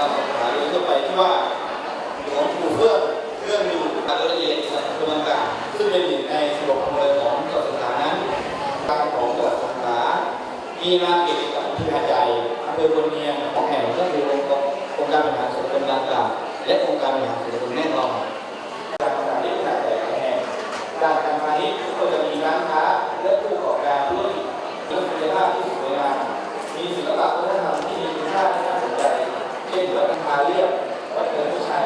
วสงขลาโดยทั่วไปที่ว่าหลวงปู่เพื่อเครื่องอยู่การละเอียดสังคมต่างๆซึ่งเป็น การของจังหวัดสงขลามีนาเก็บกับอำเภอหาดใหญ่อำเภอพลเนียงของแห่งก็คือองค์การบริหารส่วนตำบลต่าวและองค์การบริหารส่วนตำบลแม่ลองการต่างๆที่ขนาดใหญ่ของแห่งด้านการพาณิชย์ก็จะมีร้านค้าและผู้ประกอบการธุรกิจและคุณภาพที่สวยงามมีศิลปะวัฒนธรรมที่มีคุณค่าที่น่าสนใจเช่นวัดพาเรียบวัดเกิดผู้ชัย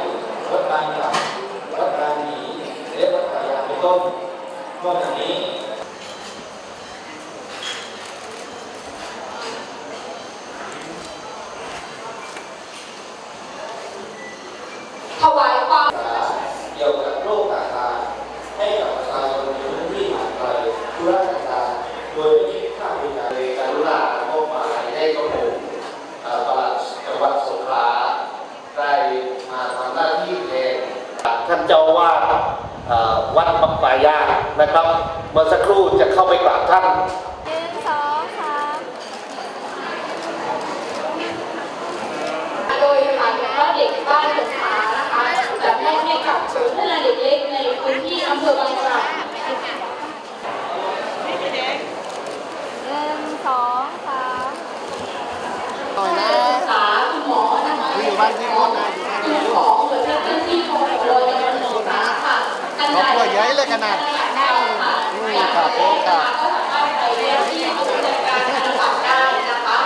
วัดบางหลักวัดบางหนีและวัดปายางเป็นต้นนอกจากนี้ ถวายความ เกี่ยวกับโรคต่างๆ ให้กับประชาชนในพื้นที่ห่างไกลธุรต่างๆโดยไม่คิดค่าบริการในการรุณามอบหมายให้กระผมเอ่อปลัดจังหวัดสงขลาได้มาทำหน้าที่แทนท่านเจ้าวาดวัดบางปายานะครับ เมื่อสักครู่จะเข้าไปกราบท่านหนึ่งสองสามโดยถานสงเคราเด็กบ้านสงขลานะคะจัดให้กับศูนย์พัฒนเด็กเล็กในพื้นที่อำเภอบางกล่ำหนึ่งสองสามขาคุณหมอนะคะอยู่ บ้านที่คนนะอยู่ของน่วยเจ้าหน้าที่ของโรงพยาบาลสงขลาค่ะอันใดตัวใหญ่เลยขนาดได้ค่ะอืมครับโอ้ครับก็สามารถไปเรียนที่ศูนย์จัดการจังหวัดได้นะคะ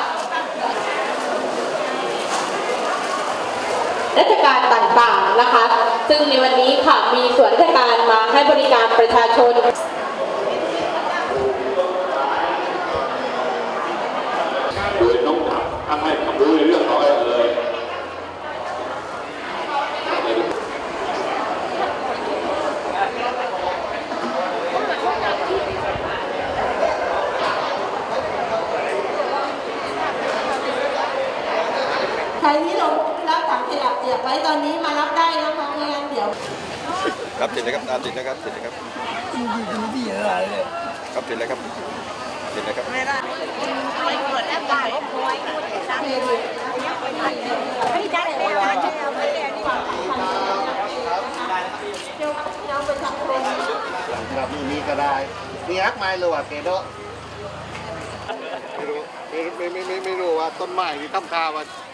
ราชการต่างๆนะคะ ซึ่งในวันนี้ค่ะมีส่วนราชการมาให้บริการประชาชน โดยน้องดับทำให้ความรู้ในเรื่องของอะไรเลย ใคร ที่ลงรับถังขยะเปียกไว้ตอนนี้มารับได้นะคะไม่งั้นเดี๋ยวครับติดเลยครับตามติดนะครับติดเลยครับครับติดเลยครับติดเลยครับครับนี่นี่ก็ได้นี่ฮักไม้เลยว่ะเกโดไม่รู้ไม่ไม่ไม่ไม่ไม่รู้ว่าต้นไม้ที่ทำทาว่า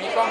มีกล้อง